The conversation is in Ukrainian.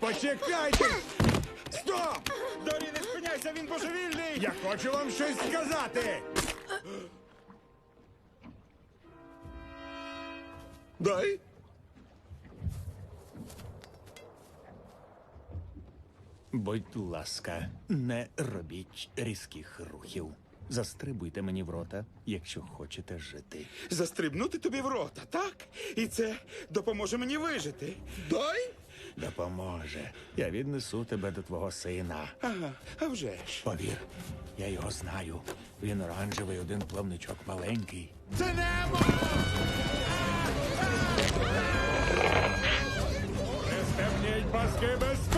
почекайте! Стоп! Дорі, не спиняйся, він божевільний! Я хочу вам щось сказати! Дай. Будь ласка, не робіть різких рухів. Застрибуйте мені в рота, якщо хочете жити. Застрибнути тобі в рота, так? І це допоможе мені вижити. Дай? Допоможе. Я віднесу тебе до твого сина. Ага, а вже ж. Повір, я його знаю. Він оранжевий, один плавничок маленький. Це небо! Паски безпеки!